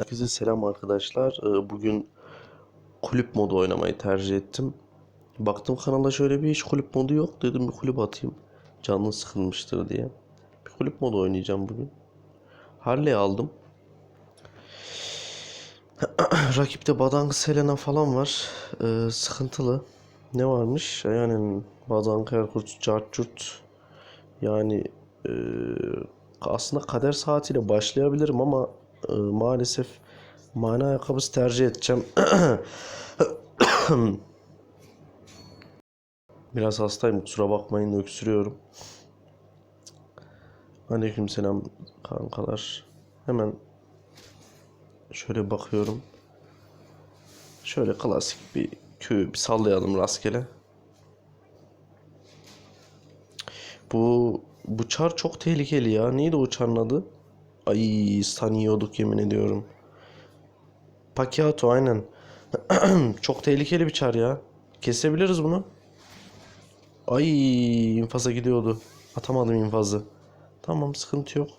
Herkese selam arkadaşlar. Ee, Bugün kulüp modu oynamayı tercih ettim. Baktım kanalda şöyle bir hiç kulüp modu yok. Dedim bir kulüp atayım. Canlı sıkılmıştır diye. Bir kulüp modu oynayacağım bugün. Harley aldım. Rakipte Badang Selena falan var. Ee, sıkıntılı. Ne varmış? Yani Badang Erkurt, Cartçurt. Yani e, aslında kader saatiyle başlayabilirim ama e, maalesef mana ayakkabısı tercih edeceğim. Biraz hastayım kusura bakmayın öksürüyorum. Aleykümselam kankalar. Hemen şöyle bakıyorum. Şöyle klasik bir köyü bir sallayalım rastgele. Bu bu çar çok tehlikeli ya. Neydi o çarın adı? Ay sanıyorduk yemin ediyorum. Pacquiao aynen. Çok tehlikeli bir çar ya. Kesebiliriz bunu. Ay infaza gidiyordu. Atamadım infazı. Tamam sıkıntı yok.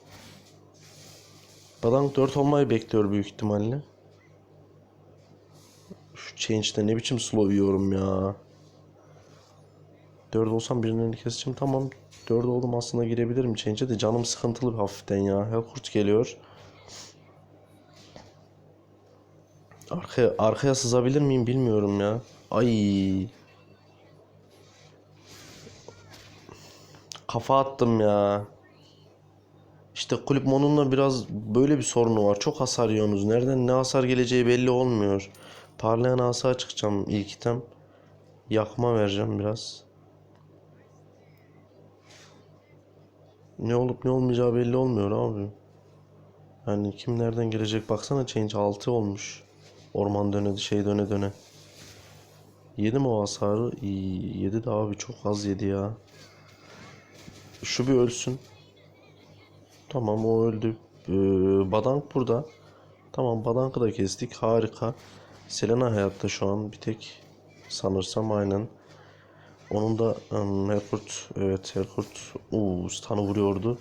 Badang 4 olmayı bekliyor büyük ihtimalle. Şu change'de ne biçim slow yiyorum ya. 4 olsam birinin keseceğim. Tamam. 4 oldum aslında girebilirim change'e de canım sıkıntılı bir hafiften ya. Helkurt geliyor. Arkaya, arkaya sızabilir miyim bilmiyorum ya. Ay. Kafa attım ya. İşte kulüp modunda biraz böyle bir sorunu var. Çok hasar yiyorsunuz. Nereden ne hasar geleceği belli olmuyor. Parlayan asa çıkacağım ilk item. Yakma vereceğim biraz. Ne olup ne olmayacağı belli olmuyor abi. Yani kim nereden gelecek baksana change 6 olmuş. Orman döne şey döne döne. Yedi mi o hasarı? Yedi de abi çok az yedi ya. Şu bir ölsün. Tamam o öldü. Ee, Badank burada. Tamam Badank'ı da kestik. Harika. Selena hayatta şu an bir tek sanırsam aynen. Onun da um, Herkurt evet Herkurt uuu stun'ı vuruyordu.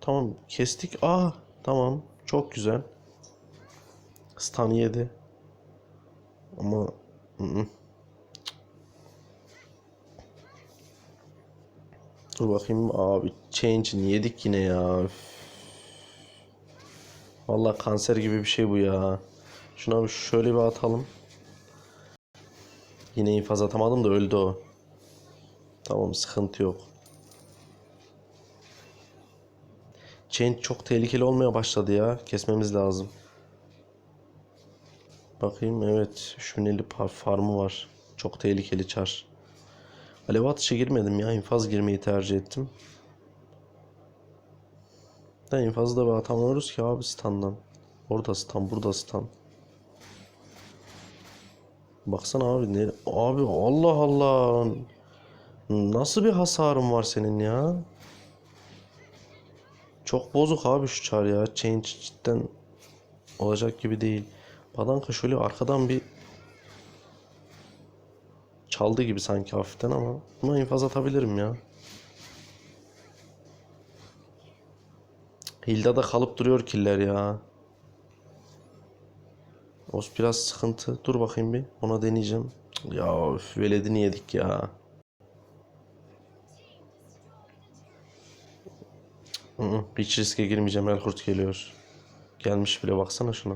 Tamam kestik. Aa tamam çok güzel. Stun yedi. Ama ı -ı. Dur bakayım abi change'ini yedik yine ya. Vallahi kanser gibi bir şey bu ya. Şuna şöyle bir atalım. Yine infaz atamadım da öldü o. Tamam sıkıntı yok. Change çok tehlikeli olmaya başladı ya. Kesmemiz lazım. Bakayım evet 3050 par farmı var. Çok tehlikeli çar. Alev atışı girmedim ya. infaz girmeyi tercih ettim. Da infazı da bir atamıyoruz ki abi standan. Orada stand, burada stand. Baksana abi ne abi Allah Allah. Nasıl bir hasarın var senin ya? Çok bozuk abi şu çar ya. Change cidden olacak gibi değil. Badanka şöyle arkadan bir çaldı gibi sanki hafiften ama buna infaz atabilirim ya. Hilda da kalıp duruyor killer ya. Os biraz sıkıntı. Dur bakayım bir. Ona deneyeceğim. Ya üf, veledini yedik ya. Hiç riske girmeyeceğim. Elkurt geliyor. Gelmiş bile baksana şuna.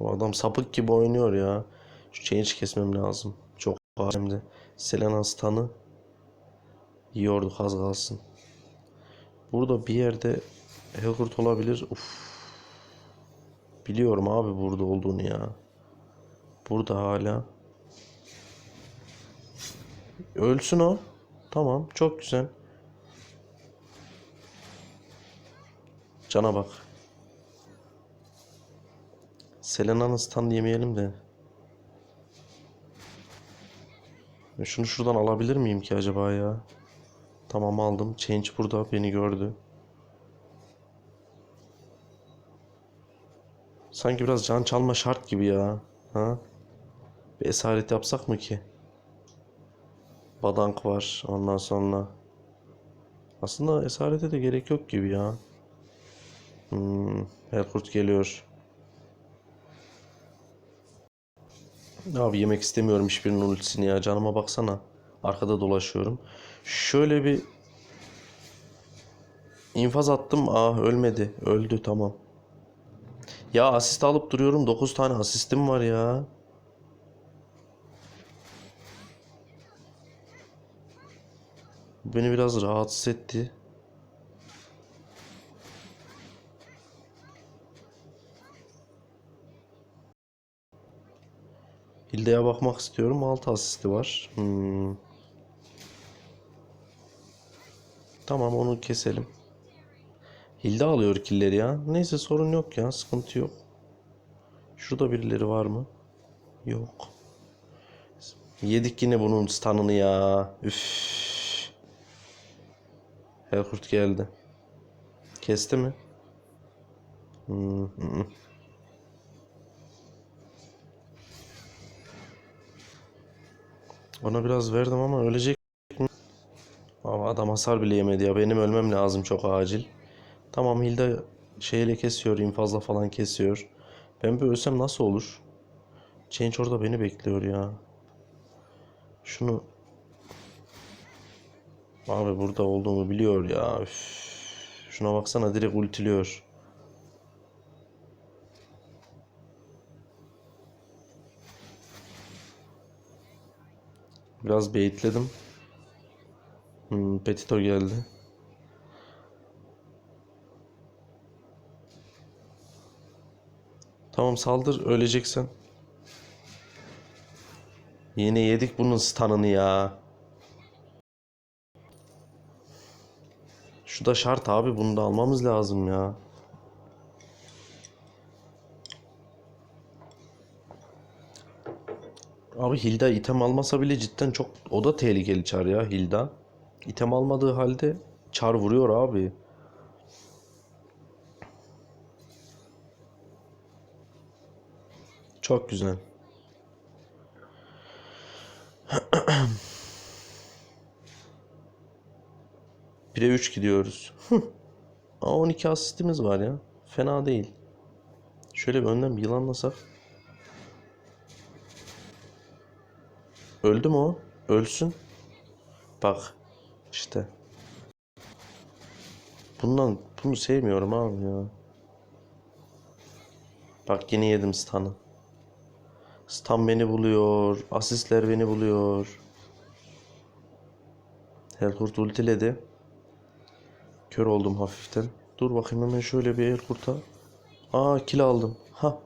O adam sapık gibi oynuyor ya. Şu change kesmem lazım. Çok de. Selena stun'ı yiyorduk az kalsın. Burada bir yerde Helkurt olabilir. Uf. Biliyorum abi burada olduğunu ya. Burada hala. Ölsün o. Tamam çok güzel. Cana bak. Selena'nın stand yemeyelim de. Şunu şuradan alabilir miyim ki acaba ya? Tamam aldım. Change burada beni gördü. Sanki biraz can çalma şart gibi ya. Ha? Bir esaret yapsak mı ki? Badank var ondan sonra. Aslında esarete de gerek yok gibi ya. Hmm, Helkurt geliyor. Abi yemek istemiyorum hiçbirinin ultisini ya. Canıma baksana. Arkada dolaşıyorum. Şöyle bir infaz attım. Aa ölmedi. Öldü tamam. Ya asist alıp duruyorum. 9 tane asistim var ya. Beni biraz rahatsız etti. Hilde'ye bakmak istiyorum. 6 asisti var. Hmm. Tamam onu keselim. Hilde alıyor killeri ya. Neyse sorun yok ya. Sıkıntı yok. Şurada birileri var mı? Yok. Yedik yine bunun stun'ını ya. Üff. Helkurt geldi. Kesti mi? Hmm. Ona biraz verdim ama ölecek mi? Ama adam hasar bile yemedi ya. Benim ölmem lazım çok acil. Tamam Hilda şeyle kesiyor, infazla falan kesiyor. Ben bir ölsem nasıl olur? Change orada beni bekliyor ya. Şunu Abi burada olduğumu biliyor ya. Üf. Şuna baksana direkt ultiliyor. Biraz baitledim. Hmm, Petito geldi. Tamam saldır öleceksen. Yine yedik bunun stun'ını ya. Şu da şart abi bunu da almamız lazım ya. Abi Hilda item almasa bile cidden çok o da tehlikeli çar ya Hilda. İtem almadığı halde çar vuruyor abi. Çok güzel. Bire 3 gidiyoruz. Aa, 12 asistimiz var ya. Fena değil. Şöyle bir önden bir yılanlasak. Öldü mü o? Ölsün. Bak. işte. Bundan bunu sevmiyorum abi ya. Bak yine yedim stun'ı. Stun beni buluyor. Asistler beni buluyor. Helkurt ultiledi. Kör oldum hafiften. Dur bakayım hemen şöyle bir el kurta. Aa kill aldım. Ha.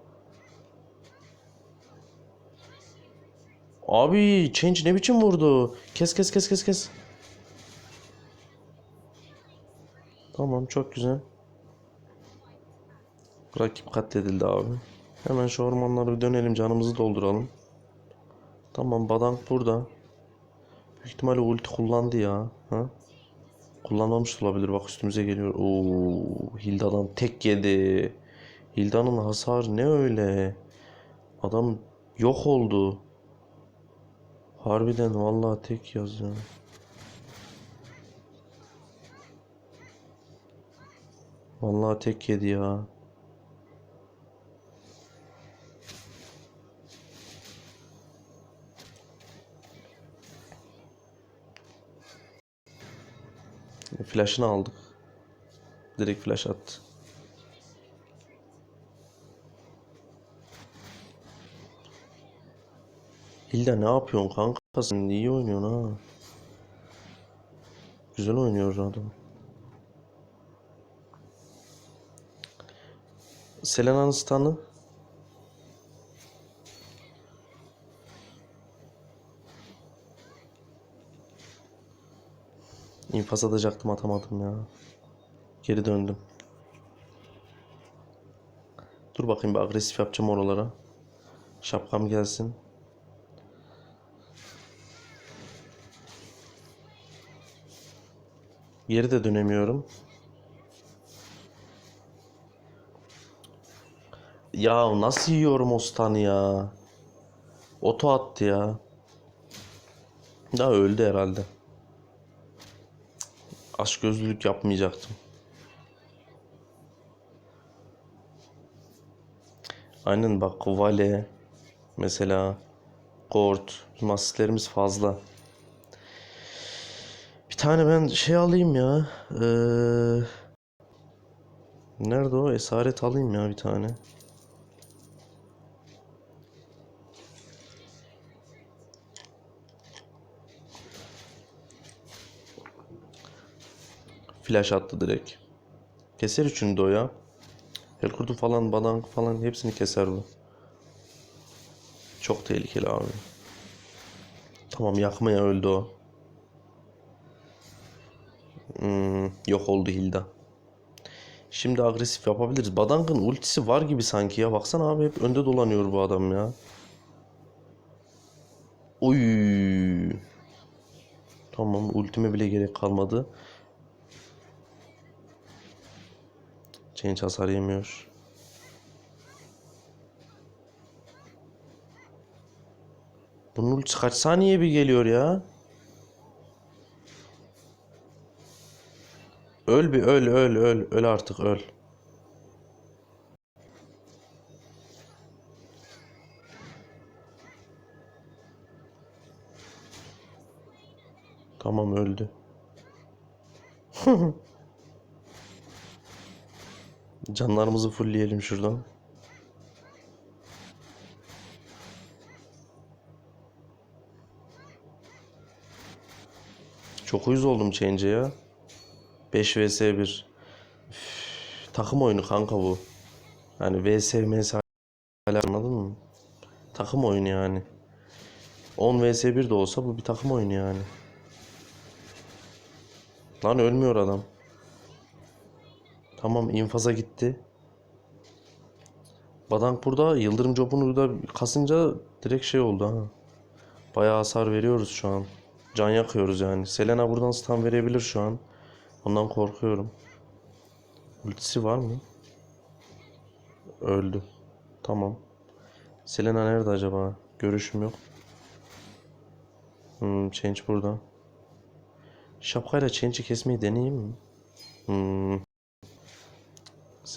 Abi change ne biçim vurdu? Kes kes kes kes kes. Tamam çok güzel. Rakip katledildi abi. Hemen şu ormanlara bir dönelim canımızı dolduralım. Tamam Badank burada. Büyük ihtimalle ulti kullandı ya. Ha? Kullanmamış olabilir. Bak üstümüze geliyor. Oo, Hilda'dan tek yedi. Hilda'nın hasar ne öyle? Adam yok oldu. Harbiden vallahi tek yaz ya. Vallahi tek yedi ya. Flash'ını aldık. Direkt flash attı. Hilda ne yapıyorsun kanka sen iyi oynuyorsun ha. Güzel oynuyor adam. Selena'nın stun'ı. İnfaz atacaktım atamadım ya. Geri döndüm. Dur bakayım bir agresif yapacağım oralara. Şapkam gelsin. Geri de dönemiyorum. Ya nasıl yiyorum o stun'ı ya? Oto attı ya. Daha öldü herhalde açgözlülük yapmayacaktım. Aynen bak vale mesela kort masislerimiz fazla. Bir tane ben şey alayım ya. Ee, nerede o? Esaret alayım ya bir tane. Flash attı direkt. Keser üçünü de o ya. El kurdu falan, badank falan hepsini keser bu. Çok tehlikeli abi. Tamam yakmaya öldü o. Hmm, yok oldu Hilda. Şimdi agresif yapabiliriz. Badank'ın ultisi var gibi sanki ya. Baksana abi hep önde dolanıyor bu adam ya. Oy. Tamam ultime bile gerek kalmadı. Change hasar yemiyor. Bunun ultisi kaç saniye bir geliyor ya? Öl bir öl öl öl öl artık öl. Tamam öldü. Canlarımızı fullleyelim şuradan. Çok uyuz oldum change'e ya. 5 vs 1. Üf, takım oyunu kanka bu. Yani vs ms anladın mı? Takım oyunu yani. 10 vs 1 de olsa bu bir takım oyunu yani. Lan ölmüyor adam. Tamam infaza gitti. Badank burada Yıldırım Job'unu da kasınca direkt şey oldu ha. Bayağı hasar veriyoruz şu an. Can yakıyoruz yani. Selena buradan stun verebilir şu an. Ondan korkuyorum. Ultisi var mı? Öldü. Tamam. Selena nerede acaba? Görüşüm yok. Hmm, Change burada. Şapkayla Change'i kesmeyi deneyeyim mi? Hmm.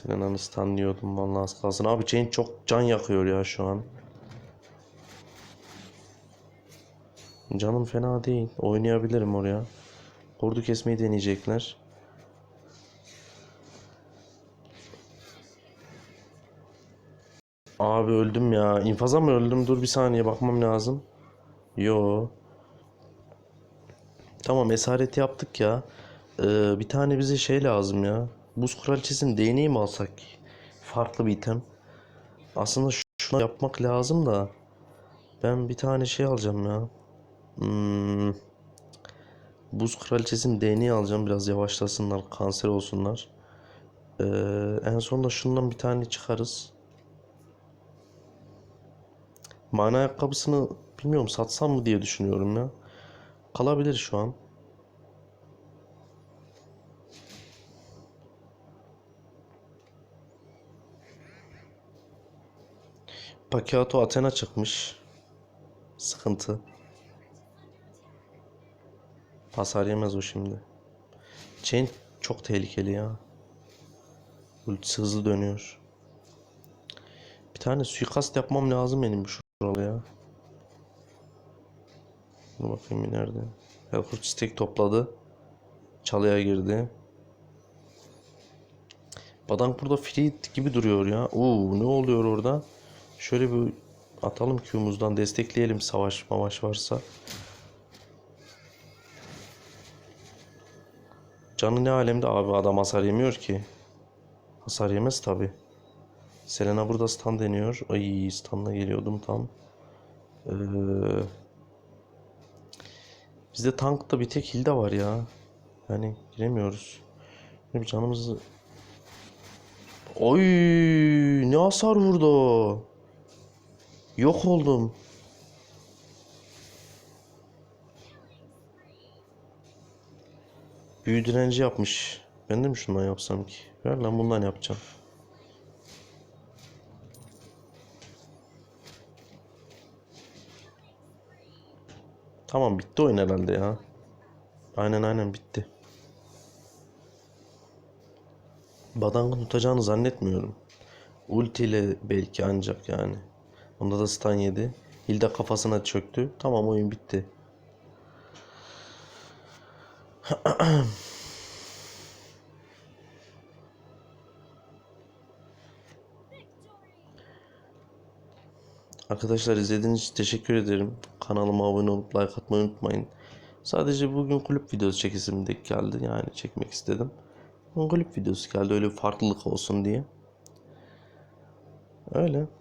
Selena'nı stunlıyordum vallahi az kalsın. Abi Change çok can yakıyor ya şu an. Canım fena değil. Oynayabilirim oraya. Kurdu kesmeyi deneyecekler. Abi öldüm ya. İnfaza mı öldüm? Dur bir saniye bakmam lazım. Yo. Tamam esaret yaptık ya. Ee, bir tane bize şey lazım ya. Buz kraliçesinin değneği mi alsak? Farklı bir item. Aslında şunu yapmak lazım da. Ben bir tane şey alacağım ya. Hmm. Buz kraliçesinin değneği alacağım. Biraz yavaşlasınlar. Kanser olsunlar. Ee, en sonunda şundan bir tane çıkarız. Mana ayakkabısını bilmiyorum satsam mı diye düşünüyorum ya. Kalabilir şu an. Pacquiao Athena çıkmış. Sıkıntı. Hasar yemez o şimdi. Chain çok tehlikeli ya. Ultisi hızlı dönüyor. Bir tane suikast yapmam lazım benim şuraya. Dur bakayım nerede? Helkurt stack topladı. Çalıya girdi. Badank burada free gibi duruyor ya. Oo ne oluyor orada? Şöyle bir atalım Q'muzdan destekleyelim savaş mavaş varsa. Canı ne alemde abi adam hasar yemiyor ki. Hasar yemez tabi. Selena burada stun deniyor. Ay stunla geliyordum tam. Ee, bizde tankta bir tek Hilda var ya. Yani giremiyoruz. Bir canımızı... Oy ne hasar vurdu. Yok oldum. Büyü direnci yapmış. Ben de mi şundan yapsam ki? Ver lan bundan yapacağım. Tamam bitti oyun herhalde ya. Aynen aynen bitti. Badang'ın tutacağını zannetmiyorum. Ultiyle belki ancak yani. Onda da stun yedi. Hilda kafasına çöktü. Tamam oyun bitti. Arkadaşlar izlediğiniz için teşekkür ederim. Kanalıma abone olup like atmayı unutmayın. Sadece bugün kulüp videosu çekesim de geldi. Yani çekmek istedim. Bugün kulüp videosu geldi. Öyle bir farklılık olsun diye. Öyle.